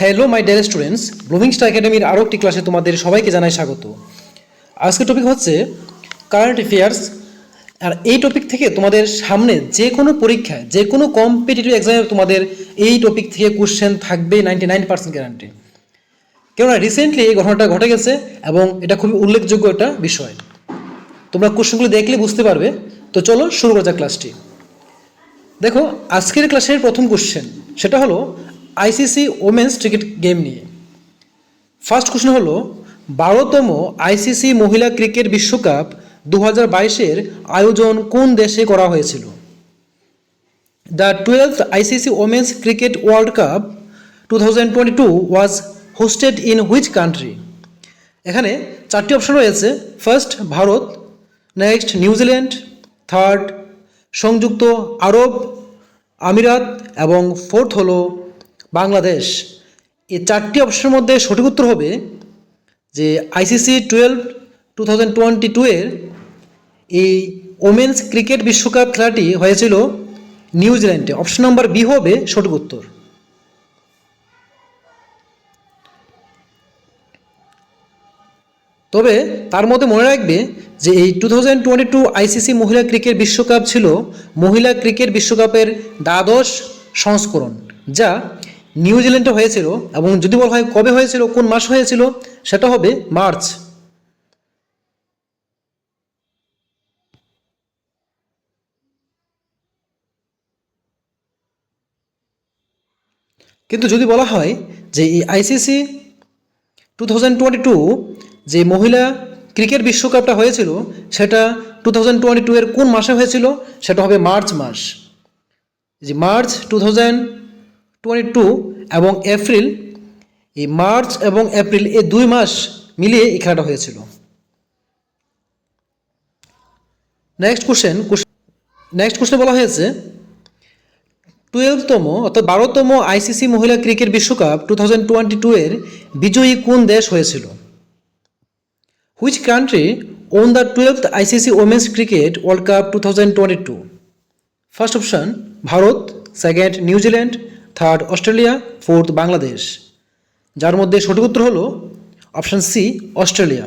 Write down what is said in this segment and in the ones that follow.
Hello my dear students blooming star একাডেমির আরও একটি ক্লাসে তোমাদের সবাইকে জানাই স্বাগত। আজকের টপিক হচ্ছে কারেন্ট অ্যাফেয়ার্স আর এই টপিক থেকে তোমাদের সামনে যে কোনো পরীক্ষায়, যে কোনো কম্পিটিটিভ এক্সামে তোমাদের এই টপিক থেকে কোশ্চেন থাকবে নাইনটি নাইন পার্সেন্ট গ্যারান্টি কেননা রিসেন্টলি এই ঘটনাটা ঘটে গেছে এবং এটা খুবই উল্লেখযোগ্য একটা বিষয়। তোমরা কোশ্চেনগুলো দেখলে বুঝতে পারবে। তো চলো শুরু করা যাক ক্লাসটি দেখো, আজকের ক্লাসের প্রথম কোশ্চেন সেটা হলো আইসিসি ওমেন্স ক্রিকেট গেম নিয়ে। ফার্স্ট কোশ্চেন হলো, বারোতম আইসিসি মহিলা ক্রিকেট বিশ্বকাপ দু হাজার বাইশের আয়োজন কোন দেশে করা হয়েছিল? The twelfth ICC women's cricket world cup two thousand twenty two was hosted in which country এখানে চারটি অপশন রয়েছে। First Bharat next New Zealand third সংযুক্ত আরব আমিরাত, এবং ফোর্থ হলো বাংলাদেশ। এই চারটি অপশনের মধ্যে সঠিক উত্তর হবে যে ICC twelve two thousand twenty two এর এই ওমেন্স ক্রিকেট বিশ্বকাপ খেলাটি হয়েছিল নিউজিল্যান্ডে। অপশন নাম্বার বি হবে সঠিক উত্তর। তবে তার মধ্যে মনে রাখবে যে এই two thousand twenty two ICC মহিলা ক্রিকেট বিশ্বকাপ ছিল মহিলা ক্রিকেট বিশ্বকাপের দ্বাদশ সংস্করণ, যা নিউজিল্যান্ডে হয়েছিল এবং যদি বলা হয় কবে হয়েছিল, কোন মাস হয়েছিল, সেটা হবে মার্চ। কিন্তু যদি বলা হয় যে এই ICC two thousand twenty two যে মহিলা ক্রিকেট বিশ্বকাপটা হয়েছিল, সেটা টু থাউজেন্ড টোয়েন্টি টু এর কোন মাসে হয়েছিল, সেটা হবে মার্চ মাস। যে March two thousand twenty two এবং এপ্রিল এই মার্চ এবং এপ্রিল এই দুই মাস মিলিয়ে এই খেলাটা হয়েছিল। নেক্সট কোশ্চেন নেক্সট কোশ্চেন বলা হয়েছে টুয়েলভতম অর্থাৎ বারোতম আইসিসি মহিলা ক্রিকেট বিশ্বকাপ টু থাউজেন্ড টোয়েন্টি টু এর বিজয়ী কোন দেশ হয়েছিল? Which country won the twelve ICC women's cricket world cup two thousand twenty two first option Bharat second New Zealand third Australia, fourth Bangladesh. যার মধ্যে সঠিক উত্তর হলো অপশন সি, অস্ট্রেলিয়া।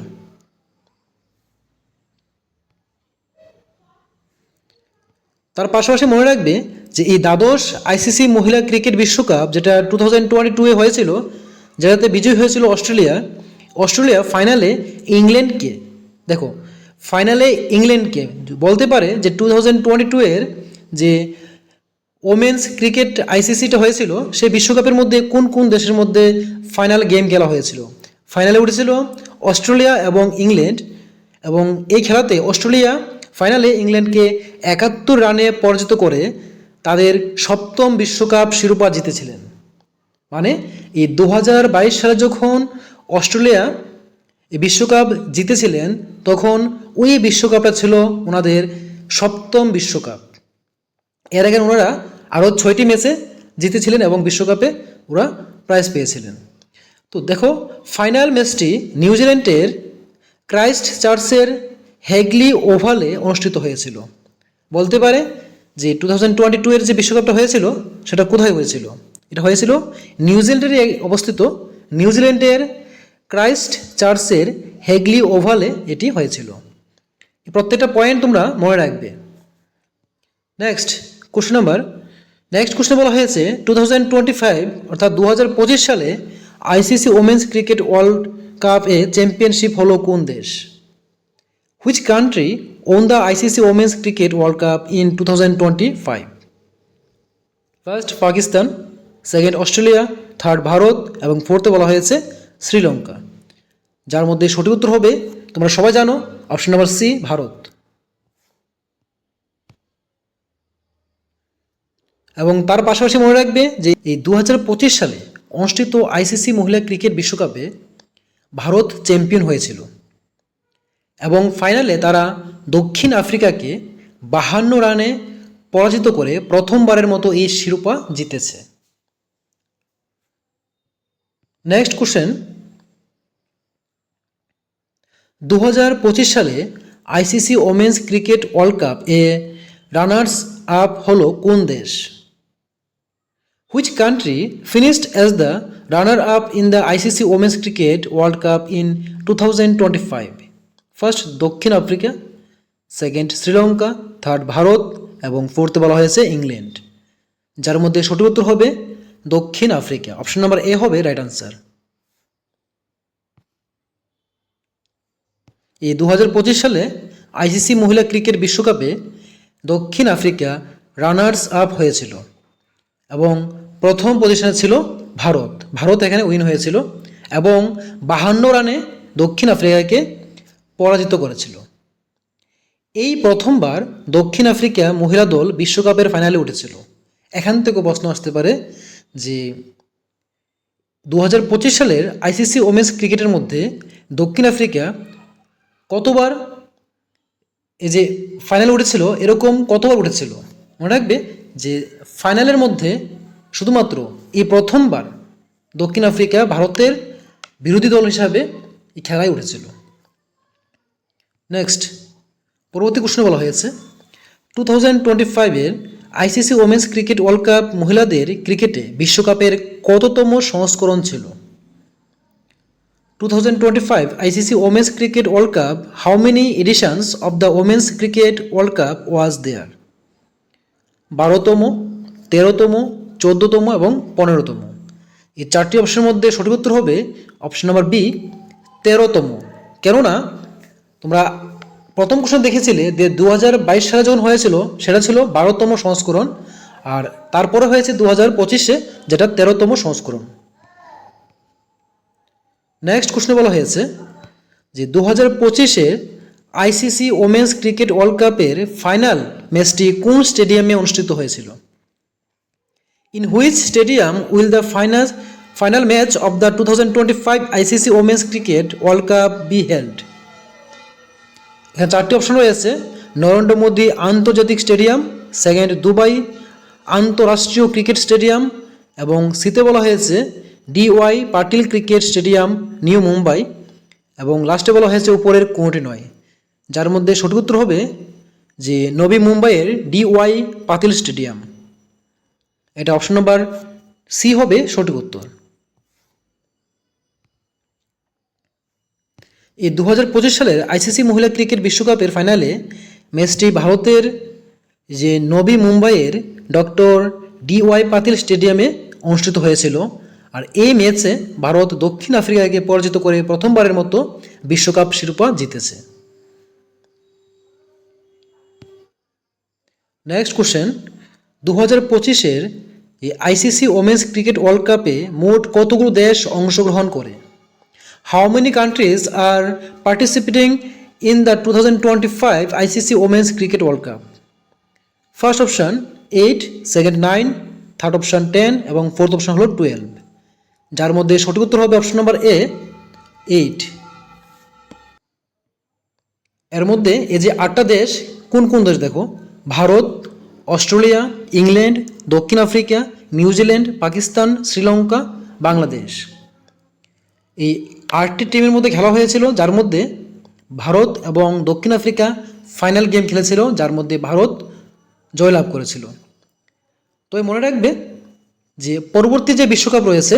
তার পাশাপাশি মনে রাখবে যে এই দ্বাদশ আইসিসি মহিলা ক্রিকেট বিশ্বকাপ, যেটা টু থাউজেন্ড টোয়েন্টি টুয়ে হয়েছিল, যেটাতে বিজয়ী হয়েছিল অস্ট্রেলিয়া অস্ট্রেলিয়া ফাইনালে ইংল্যান্ডকে। দেখো ফাইনালে ইংল্যান্ডকে বলতে পারে যে টু থাউজেন্ড টোয়েন্টি টু এর যে ওমেন্স ক্রিকেট আইসিসিটা হয়েছিল সেই বিশ্বকাপের মধ্যে কোন কোন দেশের মধ্যে ফাইনাল গেম খেলা হয়েছিল? ফাইনালে উঠেছিল অস্ট্রেলিয়া এবং ইংল্যান্ড এবং এই খেলাতে অস্ট্রেলিয়া ফাইনালে ইংল্যান্ডকে একাত্তর রানে পরাজিত করে তাদের সপ্তম বিশ্বকাপ শিরোপা জিতেছিলেন। মানে এই দু বাইশ সালে যখন অস্ট্রেলিয়া এই বিশ্বকাপ জিতেছিলেন, তখন ওই বিশ্বকাপটা ছিল ওনাদের সপ্তম বিশ্বকাপ। এর আগে ওনারা আরও ছয়টি ম্যাচে জিতেছিলেন এবং বিশ্বকাপে ওরা প্রাইজ পেয়েছিলেন। তো দেখো ফাইনাল ম্যাচটি নিউজিল্যান্ডের ক্রাইস্ট চার্চের হেগলি ওভালে অনুষ্ঠিত হয়েছিল। বলতে পারে যে টু থাউজেন্ড টোয়েন্টি টু এর যে বিশ্বকাপটা হয়েছিল, সেটা কোথায় হয়েছিল? এটা হয়েছিল নিউজিল্যান্ডের অবস্থিত নিউজিল্যান্ডের ক্রাইস্ট চার্চের হেগলি ওভালে এটি হয়েছিল। প্রত্যেকটা পয়েন্ট তোমরা মনে রাখবে। Next question number next question বলা হয়েছে টু থাউজেন্ড টোয়েন্টি ফাইভ অর্থাৎ দু হাজার পঁচিশ সালে ICC women's cricket world cup এ চ্যাম্পিয়নশিপ হলো কোন দেশ? Which country won the ICC women's cricket world cup in two thousand twenty five first Pakistan second Australia third Bharat এবং ফোর্থে বলা হয়েছে শ্রীলঙ্কা যার মধ্যে সঠিক উত্তর হবে, তোমরা সবাই জানো অপশন নাম্বার সি ভারত এবং তার পাশাপাশি মনে রাখবে যে এই দু হাজার পঁচিশ সালে অনুষ্ঠিত আইসিসি মহিলা ক্রিকেট বিশ্বকাপে ভারত চ্যাম্পিয়ন হয়েছিল। এবং ফাইনালে তারা দক্ষিণ আফ্রিকাকে বাহান্ন রানে পরাজিত করে প্রথমবারের মতো এই শিরোপা জিতেছে। নেক্সট কোশ্চেন দু হাজার পঁচিশ সালে ICC women's cricket world cup এ রানার্স আপ হলো কোন দেশ? As the runner up in the ICC women's cricket world cup in two thousand twenty five first দক্ষিণ Africa second Sri Lanka third Bharat এবং fourth বলা হয়েছে England যার মধ্যে সঠিক উত্তর হবে দক্ষিণ আফ্রিকা। অপশন নাম্বার এ হবে রাইট আনসার এই দু হাজার পঁচিশ সালে আইসিসি মহিলা ক্রিকেট বিশ্বকাপে দক্ষিণ আফ্রিকা রানার্স আপ হয়েছিল। এবং প্রথম পজিশনে ছিল ভারত। ভারত এখানে উইন হয়েছিল এবং বাহান্ন রানে দক্ষিণ আফ্রিকাকে পরাজিত করেছিল। এই প্রথমবার দক্ষিণ আফ্রিকা মহিলা দল বিশ্বকাপের ফাইনালে উঠেছিল। এখান থেকে প্রশ্ন আসতে পারে যে দু হাজার পঁচিশ সালের আইসিসি ওমেন্স ক্রিকেটের মধ্যে দক্ষিণ আফ্রিকা কতবার এই যে ফাইনালে উঠেছিল, এরকম কতবার উঠেছিল? মনে রাখবে যে ফাইনালের মধ্যে শুধুমাত্র এই প্রথমবার দক্ষিণ আফ্রিকা ভারতের বিরোধী দল হিসাবে এই খেলায় উঠেছিল। নেক্সট পরবর্তী প্রশ্ন বলা হয়েছে টু থাউজেন্ড টোয়েন্টি ফাইভের ICC women's cricket world cup মহিলাদের ক্রিকেটে বিশ্বকাপের কততম সংস্করণ ছিল? Two thousand twenty five ICC women's cricket world cup how many editions of the women's cricket world cup was there বারোতম তেরোতম, চোদ্দোতম এবং পনেরোতম। এই চারটি অপশনের মধ্যে সঠিক উত্তর হবে অপশন নাম্বার বি তেরোতম। কেননা, তোমরা প্রথম কোশ্চেন দেখেছিলে যে দু বাইশ সালে যখন হয়েছিল, সেটা ছিল বারোতম সংস্করণ আর তারপরে হয়েছে দু হাজার পঁচিশে, যেটা তেরোতম সংস্করণ। নেক্সট কোশ্চেন বলা হয়েছে যে দু হাজার পঁচিশের আইসিসি ওমেন্স ক্রিকেট ওয়ার্ল্ড কাপের ফাইনাল ম্যাচটি কোন স্টেডিয়ামে অনুষ্ঠিত হয়েছিল? In which stadium will the final final match of the two thousand twenty five ICC women's cricket world cup be held এখানে চারটি অপশন রয়েছে। নরেন্দ্র মোদী আন্তর্জাতিক স্টেডিয়াম, সেকেন্ড দুবাই, আন্তঃরাষ্ট্রীয় ক্রিকেট স্টেডিয়াম এবং সিতে বলা হয়েছে DY Patil cricket stadium, New Mumbai এবং লাস্টে বলা হয়েছে উপরের কোনোটি নয়। যার মধ্যে সঠিক উত্তর হবে যে নবী মুম্বাইয়ের ডিওয়াই পাতিল স্টেডিয়াম। এটা অপশন নাম্বার সি হবে সঠিক উত্তর। এই দু হাজার পঁচিশ সালের আইসিসি মহিলা ক্রিকেট বিশ্বকাপের ফাইনালে ম্যাচটি ভারতের যে নবী মুম্বাইয়ের ডক্টর ডিওয়াই পাতিল স্টেডিয়ামে অনুষ্ঠিত হয়েছিল। আর এই ম্যাচে ভারত দক্ষিণ আফ্রিকাকে পরাজিত করে প্রথমবারের মতো বিশ্বকাপ শিরোপা জিতেছে। নেক্সট কোশ্চেন দু হাজার পঁচিশের এই আইসিসি ওমেন্স ক্রিকেট ওয়ার্ল্ড কাপে মোট কতগুলো দেশ অংশগ্রহণ করে? How many countries are participating in the two thousand twenty five ICC women's cricket world cup first option eight second nine third option ten এবং ফোর্থ অপশান হলো টুয়েলভ যার মধ্যে সঠিক উত্তর হবে অপশন নাম্বার এ এইট এর মধ্যে এই যে আটটা দেশ, কোন কোন দেশ দেখো? ভারত, অস্ট্রেলিয়া, ইংল্যান্ড দক্ষিণ Africa New Zealand Pakistan, Sri Lanka, Bangladesh. এই আটটি টিমের মধ্যে খেলা হয়েছিল, যার মধ্যে ভারত এবং দক্ষিণ আফ্রিকা ফাইনাল গেম খেলেছিল, যার মধ্যে ভারত জয়লাভ করেছিল। তো মনে রাখবে যে পরবর্তী যে বিশ্বকাপ রয়েছে,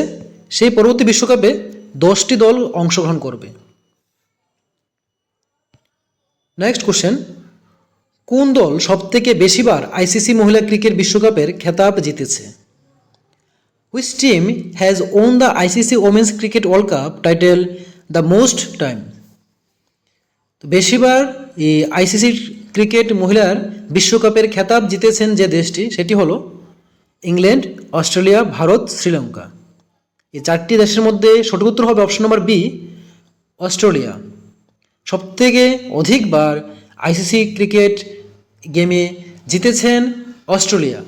সেই পরবর্তী বিশ্বকাপে দশটি দল অংশগ্রহণ করবে। নেক্সট কোশ্চেন কোন দল সবথেকে বেশিবার আইসিসি মহিলা ক্রিকেট বিশ্বকাপের খেতাব জিতেছে? Which team has won the ICC women's cricket world cup title the most time বেশিবার এই আইসিসি ক্রিকেট মহিলার বিশ্বকাপের খেতাব জিতেছেন যে দেশটি, সেটি হলো ইংল্যান্ড, অস্ট্রেলিয়া, ভারত, শ্রীলঙ্কা। এই চারটি দেশের মধ্যে সঠিক উত্তর হবে অপশন নম্বর বি, অস্ট্রেলিয়া। সবথেকে অধিকবার আইসিসি ক্রিকেট গেমে জিতেছেন অস্ট্রেলিয়া।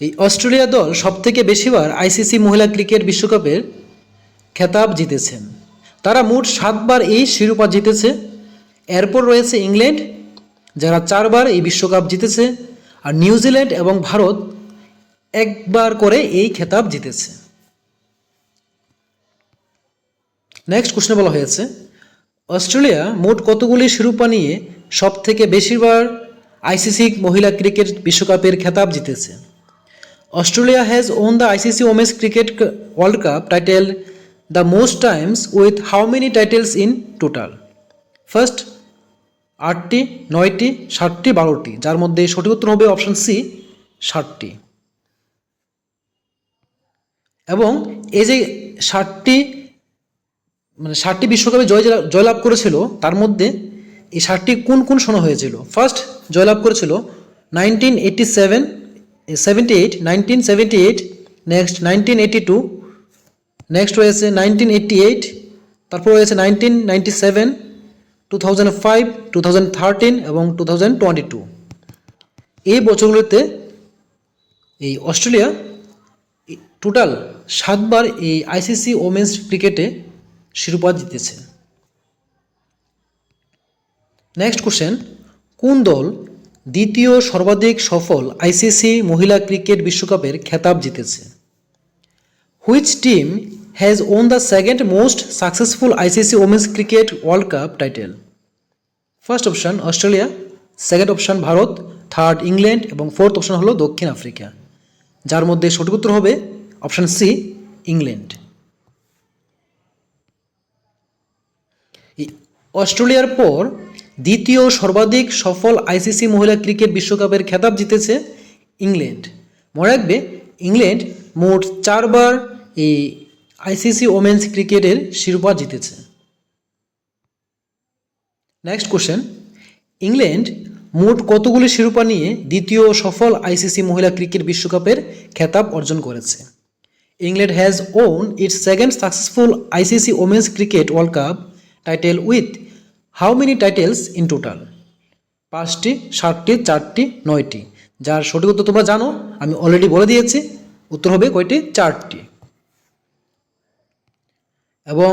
এই অস্ট্রেলিয়া দল সবথেকে বেশিবার আইসিসি মহিলা ক্রিকেট বিশ্বকাপের খেতাব জিতেছেন। তারা মোট সাতবার এই শিরোপা জিতেছে। এরপর রয়েছে ইংল্যান্ড, যারা চারবার এই বিশ্বকাপ জিতেছে। আর নিউজিল্যান্ড এবং ভারত একবার করে এই খেতাব জিতেছে। নেক্সট কোশ্চেন বলা হয়েছে অস্ট্রেলিয়া মোট কতগুলি শিরোপা নিয়ে সব থেকে বেশিবার আইসিসি মহিলা ক্রিকেট বিশ্বকাপের খেতাব জিতেছে? Australia has won the ICC Women's cricket world cup title the most times with how many titles in total first আটটি, নয়টি ষাটটি বারোটি, যার মধ্যে সঠিক উত্তর হবে অপশন সি ষাটটি এবং এই যে ষাটটি মানে ষাটটি বিশ্বকাপে জয় জয়লাভ করেছিল, তার মধ্যে এই ষাটটি কোন কোন সনে হয়েছিল? ফার্স্ট জয়লাভ করেছিল nineteen eighty seven seventy eight nineteen seventy eight next nineteen eighty two next রয়েছে নাইনটিন এইটটি এইট তারপর রয়েছে nineteen ninety seven two thousand five two thousand thirteen এবং টু থাউজেন্ড টোয়েন্টি টু এই বছরগুলোতে এই অস্ট্রেলিয়া টোটাল সাতবার এই ICC women's ক্রিকেটে শিরোপা জিতেছে নেক্সট কোশ্চেন কোন দল দ্বিতীয় সর্বাধিক সফল আইসিসি মহিলা ক্রিকেট বিশ্বকাপের খেতাব জিতেছে? Which team has won the second most successful ICC women's cricket world cup title first option Australia second option Bharat. Third England এবং ফোর্থ অপশান হলো দক্ষিণ আফ্রিকা। যার মধ্যে সঠিক উত্তর হবে অপশান সি ইংল্যান্ড এই অস্ট্রেলিয়ার পর দ্বিতীয় সর্বাধিক সফল আইসিসি মহিলা ক্রিকেট বিশ্বকাপের খেতাব জিতেছে ইংল্যান্ড। মনে রাখবে, ইংল্যান্ড মোট চারবার এই আইসিসি ওমেন্স ক্রিকেটের শিরোপা জিতেছে। নেক্সট কোশ্চেন ইংল্যান্ড মোট কতগুলি শিরোপা নিয়ে দ্বিতীয় সফল আইসিসি মহিলা ক্রিকেট বিশ্বকাপের খেতাব অর্জন করেছে? England has won its second successful ICC women's cricket world cup title with how many titles in total পাঁচটি, সাতটি, চারটি, নয়টি। যার সঠিক উত্তর তোমরা জানো, আমি অলরেডি বলে দিয়েছি, উত্তর হবে কয়টি? চারটি। এবং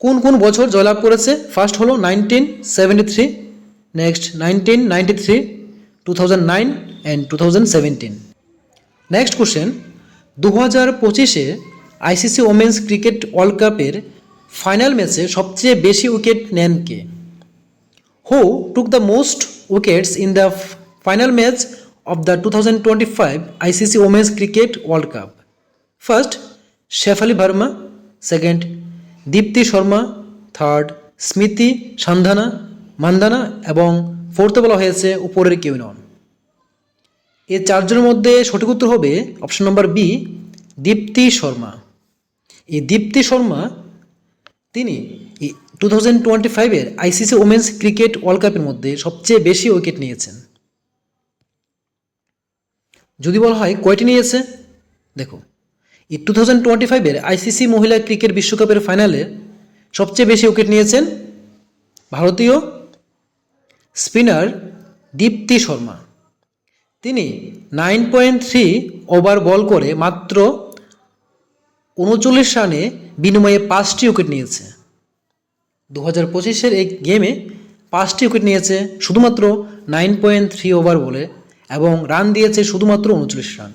কোন কোন বছর জয়লাভ করেছে? ফার্স্ট হলো nineteen seventy three next nineteen ninety three two thousand nine and two thousand seventeen next question দু হাজার পঁচিশে আইসিসি ওমেন্স ক্রিকেট ওয়ার্ল্ড কাপের ফাইনাল ম্যাচে সবচেয়ে বেশি উইকেট নেন কে? Who took the most wickets in the final match of the two thousand twenty five ICC women's cricket world cup first Shafali Verma second Deepti Sharma third Smriti Sandhana Mandhana এবং ফোর্থে বলা হয়েছে উপরের কেউ নন। এই চারজনের মধ্যে সঠিক উত্তর হবে option number B Deepti Sharma এই দীপ্তি শর্মা তিনি টু থাউজেন্ড টোয়েন্টি ফাইভের আইসিসি ওমেন্স ক্রিকেট ওয়ার্ল্ড কাপের মধ্যে সবচেয়ে বেশি উইকেট নিয়েছেন। যদি বলা হয় কয়টি নিয়েছে? দেখো এই টু থাউজেন্ড টোয়েন্টি ফাইভের আইসিসি মহিলা ক্রিকেট বিশ্বকাপের ফাইনালে সবচেয়ে বেশি উইকেট নিয়েছেন ভারতীয় স্পিনার দীপ্তি শর্মা। তিনি nine point three over bowl করে মাত্র উনচল্লিশ রানে বিনিময়ে পাঁচটি উইকেট নিয়েছে। দু হাজার পঁচিশের এই গেমে পাঁচটি উইকেট নিয়েছে শুধুমাত্র নাইন পয়েন্ট থ্রি ওভার বলে এবং রান দিয়েছে শুধুমাত্র উনচল্লিশ রান।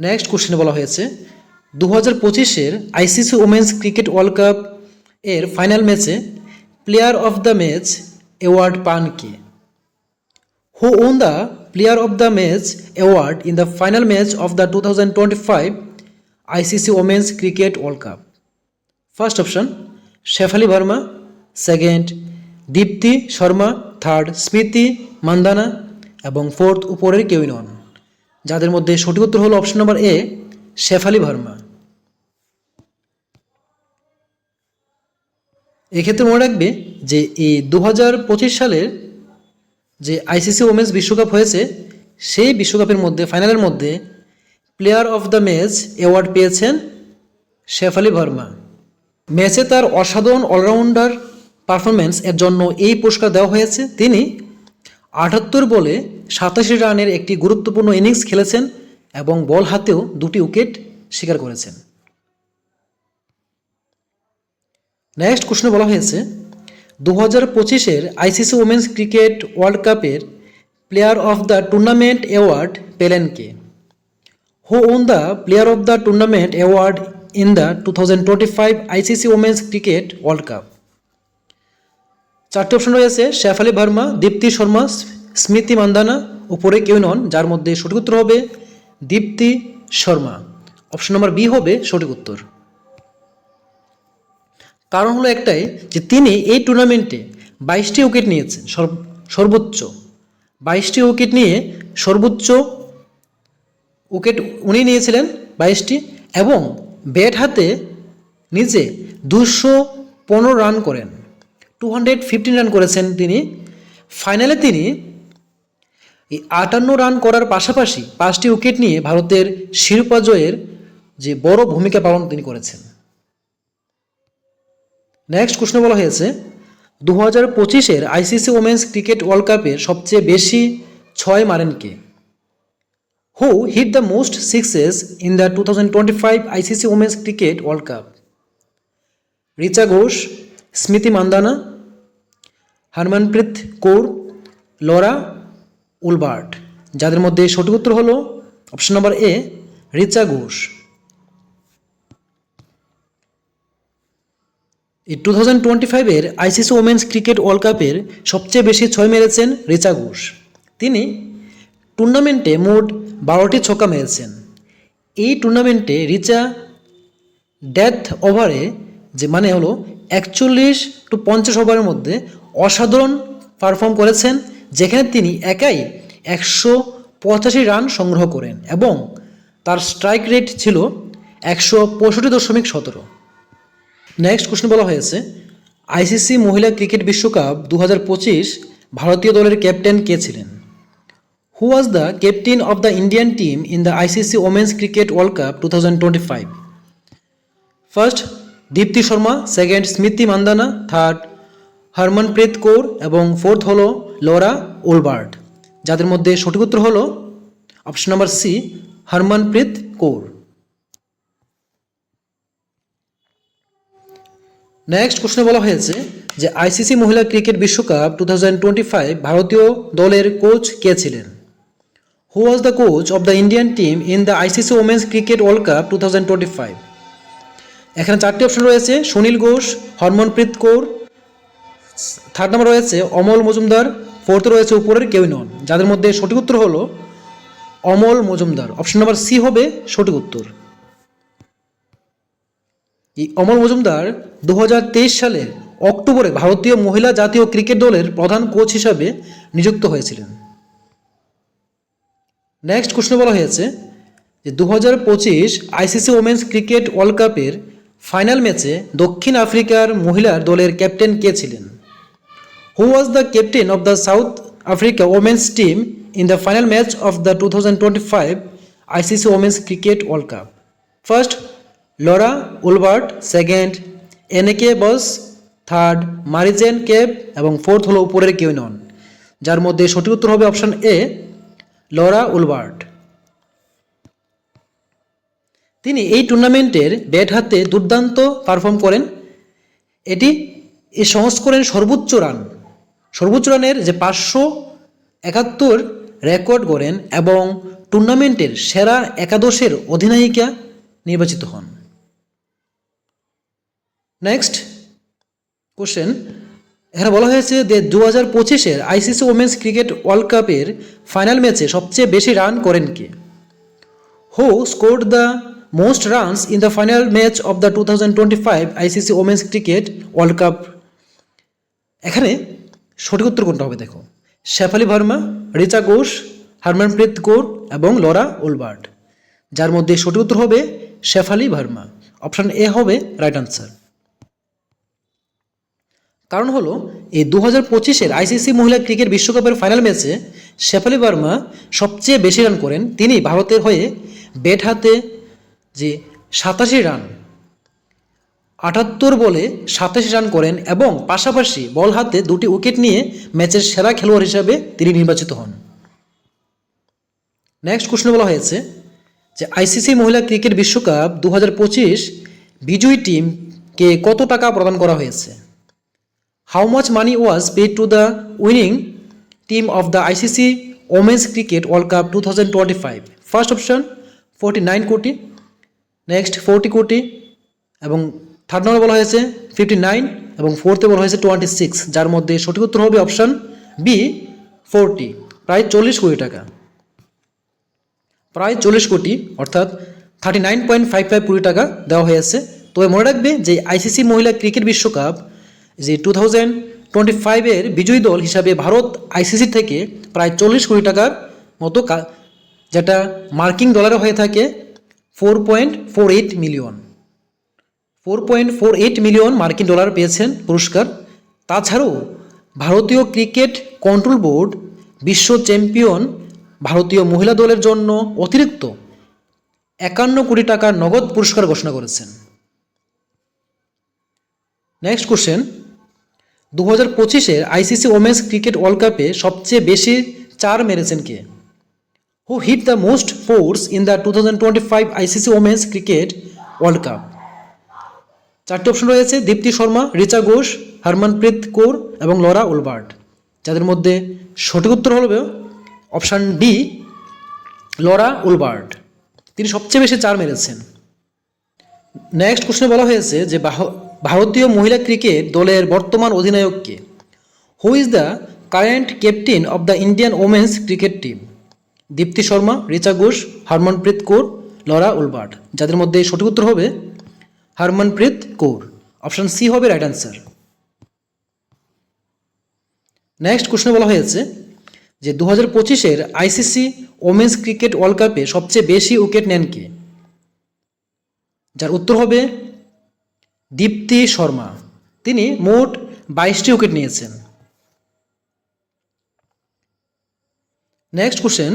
নেক্সট কোশ্চেনে বলা হয়েছে দু হাজার পঁচিশের ICC women's cricket world cup এর ফাইনাল ম্যাচে player of the match award পান কে? Who won the player of the match award in the final match of the two thousand twenty five ICC women's cricket world cup first option Shafali Verma second Deepti Sharma third Smriti Mandhana এবং fourth উপরের কেউই নন। যাদের মধ্যে সঠিক উত্তর হলো option number A Shafali Verma এক্ষেত্রে মনে রাখবে যে, এই দু হাজার পঁচিশ সালের যে আইসিসি ওমেন্স বিশ্বকাপ হয়েছে, সেই বিশ্বকাপের মধ্যে, ফাইনালের মধ্যে player of the match award পেয়েছেন শেফালি ভার্মা। ম্যাচে তার অসাধারণ অলরাউন্ডার পারফরমেন্স এর জন্য এই পুরস্কার দেওয়া হয়েছে। তিনি আটাত্তর বলে সাতাশি রানের একটি গুরুত্বপূর্ণ ইনিংস খেলেছেন এবং বল হাতেও দুটি উইকেট শিকার করেছেন। নেক্সট কোশ্চনে বলা হয়েছে দু হাজার পঁচিশের আইসিসি ওমেন্স ক্রিকেট ওয়ার্ল্ড কাপের player of the tournament award পেলেন কে? Who won the player of the tournament award in the two thousand twenty five ICC women's cricket world cup. চারটি অপশন রয়েছে, শেফ আলী ভার্মা, দীপ্তি শর্মা, স্মৃতি মান্দানা উপরে কেউ নন, যার মধ্যে সঠিক উত্তর হবে Deepti Sharma. Option number B হবে সঠিক উত্তর। কারণ হলো একটাই যে তিনি এই টুর্নামেন্টে বাইশটি উইকেট নিয়েছেন, সর্ব- সর্বোচ্চ। বাইশটি উইকেট নিয়ে সর্বোচ্চ উইকেট উনি নিয়েছিলেন বাইশটি এবং ব্যাট হাতে নিজে দুশো পনেরো রান করেন। টু হান্ড্রেড ফিফটিন রান করেছেন তিনি। ফাইনালে তিনি এই আটান্ন রান করার পাশাপাশি পাঁচটি উইকেট নিয়ে ভারতের শিরোপা জয়ের যে বড় ভূমিকা পালন তিনি করেছেন। নেক্সট প্রশ্ন বলা হয়েছে দু হাজার পঁচিশের আইসিসি ওমেন্স ক্রিকেট ওয়ার্ল্ড কাপে সবচেয়ে বেশি ছয় মারেন কে? Who hit the most sixes in the two thousand twenty five ICC women's cricket world cup Richa Ghosh Smriti Mandhana Harmanpreet Kaur Laura Wolvaardt যাদের মধ্যে সঠিক উত্তর হলো option number A Richa Ghosh এই টু থাউজেন্ড টোয়েন্টি ফাইভের ICC women's cricket world কাপের সবচেয়ে বেশি ছয় মেরেছেন রিচা ঘোষ। তিনি টুর্নামেন্টে মোট বারোটি ছক্কা মেরেছেন। এই টুর্নামেন্টে রিচা ডেথ ওভারে যে মানে হলো একচল্লিশ টু পঞ্চাশ ওভারের মধ্যে অসাধারণ পারফর্ম করেছেন, যেখানে তিনি একাই একশো পঁচাশি রান সংগ্রহ করেন এবং তার স্ট্রাইক রেট ছিল একশো পঁয়ষট্টি দশমিক সতেরো। নেক্সট কোশ্চেন বলা হয়েছে আইসিসি মহিলা ক্রিকেট বিশ্বকাপ দু হাজার পঁচিশ ভারতীয় দলের ক্যাপ্টেন কে ছিলেন? Who was the captain of the Indian team in the ICC women's cricket world cup two thousand twenty five first Deepti Sharma second Smriti Mandhana third Harmanpreet Kaur এবং ফোর্থ হলো লরা ওলবার্ট যাদের মধ্যে সঠিক উত্তর হলো option number C Harmanpreet Kaur next প্রশ্নে বলা হয়েছে যে আইসিসি মহিলা ক্রিকেট বিশ্বকাপ টু থাউজেন্ড টোয়েন্টি ফাইভ ভারতীয় দলের কোচ কে ছিলেন? Who was the coach of the Indian team in the ICC women's cricket world cup two thousand twenty five এখানে চারটি অপশন রয়েছে, সুনীল ঘোষ, হরমনপ্রীত কৌর থার্ড নাম্বার রয়েছে, অমল মজুমদার ফোর্থ রয়েছে উপরের কেউই নন। যাদের মধ্যে সঠিক উত্তর হলো Amol Muzumdar. Option number C হবে সঠিক উত্তর। এই অমল মজুমদার দু হাজার তেইশ সালের অক্টোবরে ভারতীয় মহিলা জাতীয় ক্রিকেট দলের প্রধান কোচ হিসাবে নিযুক্ত হয়েছিলেন। নেক্সট প্রশ্ন বলা হয়েছে যে দু হাজার পঁচিশ আইসিসি ওমেন্স ক্রিকেট ওয়ার্ল্ড কাপের ফাইনাল ম্যাচে দক্ষিণ আফ্রিকার মহিলার দলের ক্যাপ্টেন কে ছিলেন? Who was the captain of the South Africa women's team in the final match of the two thousand twenty five ICC women's cricket world cup first Laura Wolvaardt second Anneke Bosch, third Marizanne Kapp এবং fourth হলো উপরের কেউ নন। যার মধ্যে সঠিক উত্তর হবে option A, Laura উলবার্ট। তিনি এই টুর্নামেন্টের ব্যাট হাতে দুর্দান্ত পারফর্ম করেন। এটি এই সংস্করণের সর্বোচ্চ রান। সর্বোচ্চ রানের যে পাঁচশো একাত্তর রেকর্ড করেন এবং টুর্নামেন্টের সেরা একাদশের অধিনায়িকা নির্বাচিত হন। নেক্সট কোশ্চেন এখানে বলা হয়েছে যে দু হাজার পঁচিশের আইসিসি ওমেন্স ক্রিকেট ওয়ার্ল্ড কাপের ফাইনাল ম্যাচে সবচেয়ে বেশি রান করেন কে? Who scored the most runs in the final match of the two thousand twenty five ICC women's cricket world cup এখানে সঠিক উত্তর কোনটা হবে দেখো? শেফালি ভার্মা, রিচা ঘোষ, হারমনপ্রীত কৌর এবং লরা ওলবার্ট যার মধ্যে সঠিক উত্তর হবে শেফালি ভার্মা। অপশন এ হবে রাইট আনসার কারণ হলো, এই দু হাজার পঁচিশের আইসিসি মহিলা ক্রিকেট বিশ্বকাপের ফাইনাল ম্যাচে শেফালি বার্মা সবচেয়ে বেশি রান করেন। তিনি ভারতের হয়ে ব্যাট হাতে যে সাতাশি রান আটাত্তর বলে সাতাশি রান করেন এবং পাশাপাশি বল হাতে দুটি উইকেট নিয়ে ম্যাচের সেরা খেলোয়াড় হিসাবে তিনি নির্বাচিত হন। নেক্সট প্রশ্ন বলা হয়েছে যে আইসিসি মহিলা ক্রিকেট বিশ্বকাপ দু হাজার পঁচিশ বিজয়ী টিমকে কত টাকা প্রদান করা হয়েছে? How much money was paid to the winning team of the ICC Women's Cricket World Cup 2025? First option 49 কোটি। নেক্সট 40 কোটি। এবং থার্ড নম্বর বলা হয়েছে 59 এবং ফোর্থে বলা হয়েছে 26 যার মধ্যে সঠিক উত্তর হবে অপশন বি 40 প্রায় চল্লিশ কোটি টাকা। প্রায় চল্লিশ কোটি, অর্থাৎ thirty nine point five five crore টাকা দেওয়া হয়েছে। তবে মনে রাখবে যে আইসিসি মহিলা ক্রিকেট বিশ্বকাপ যে টু থাউজেন্ড টোয়েন্টি ফাইভের বিজয়ী দল হিসাবে ভারত আইসিসি থেকে প্রায় চল্লিশ কোটি টাকার মতো যেটা মার্কিং ডলারে হয়ে থাকে four point four eight million four point four eight million মার্কিন ডলার পেয়েছেন পুরস্কার। তাছাড়াও ভারতীয় ক্রিকেট কন্ট্রোল বোর্ড বিশ্ব চ্যাম্পিয়ন ভারতীয় মহিলা দলের জন্য অতিরিক্ত একান্ন কোটি টাকার নগদ পুরস্কার ঘোষণা করেছেন। নেক্সট কোশ্চেন দু হাজার পঁচিশের আইসিসি ওমেন্স ক্রিকেট ওয়ার্ল্ড কাপে সবচেয়ে বেশি চার মেরেছেন কে? Who hit the most fours in the two thousand twenty five ICC women's cricket world cup? চারটি অপশন রয়েছে, দীপ্তি শর্মা, রিচা ঘোষ, হরমনপ্রীত কৌর এবং লরা উলবার্ট। যাদের মধ্যে সঠিক উত্তর হল অপশান ডি লরা উলবার্ট। তিনি সবচেয়ে বেশি চার মেরেছেন। নেক্সট কোশ্চেনে বলা হয়েছে যে বাহ- ভারতীয় মহিলা ক্রিকেট দলের বর্তমান অধিনায়ক কে? Who is the current captain of the Indian women's cricket team Deepti Sharma, Richa Ghosh, Harmanpreet Kaur, Laura Wolvaardt. যাদের মধ্যে সঠিক উত্তর হবে হরমনপ্রীত কৌর। অপশান সি হবে রাইট অ্যান্সার নেক্সট কোশ্চেনে বলা হয়েছে যে দু হাজার পঁচিশের আইসিসি ওমেন্স ক্রিকেট ওয়ার্ল্ড কাপে সবচেয়ে বেশি উইকেট নেন কে? যার উত্তর হবে দীপ্তি শর্মা। তিনি মোট বাইশটি উইকেট নিয়েছেন। নেক্সট কোশ্চেন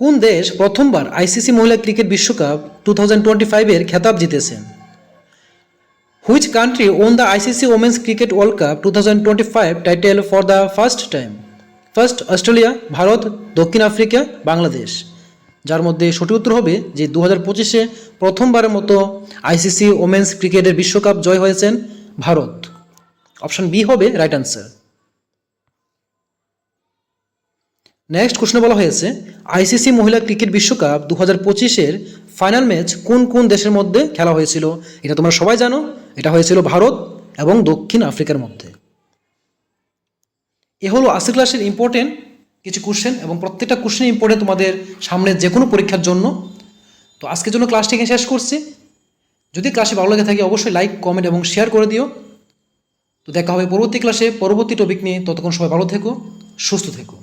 কোন দেশ প্রথমবার আইসিসি মহিলা ক্রিকেট বিশ্বকাপ টু থাউজেন্ড টোয়েন্টি ফাইভের খেতাব জিতেছেন? Which country won the ICC women's cricket world cup two thousand twenty five title for the first time first Australia Bharat দক্ষিণ আফ্রিকা বাংলাদেশ যার মধ্যে সঠিক উত্তর হবে যে দু হাজার পঁচিশে প্রথমবারের মতো আইসিসি ওমেন্স ক্রিকেটের বিশ্বকাপ জয় হয়েছেন ভারত। অপশন বি হবে রাইট অ্যান্সার নেক্সট কোশ্চেনে বলা হয়েছে, আইসিসি মহিলা ক্রিকেট বিশ্বকাপ দু হাজার পঁচিশের ফাইনাল ম্যাচ কোন কোন দেশের মধ্যে খেলা হয়েছিল? এটা তোমরা সবাই জানো, এটা হয়েছিল ভারত এবং দক্ষিণ আফ্রিকার মধ্যে। এ হলো আজকের ক্লাসের ইম্পর্টেন্ট কিছু কোশ্চেন এবং প্রত্যেকটা কোশ্চেন ইম্পর্টেন্ট তোমাদের সামনে যে কোনো পরীক্ষার জন্য। তো আজকের জন্য ক্লাসটি এখানে শেষ করছি। যদি ক্লাসে ভালো লাগে থাকে অবশ্যই লাইক কমেন্ট এবং শেয়ার করে দিও। তো দেখা হবে পরবর্তী ক্লাসে পরবর্তী টপিক নিয়ে। ততক্ষণ সবাই ভালো থেকো, সুস্থ থেকো।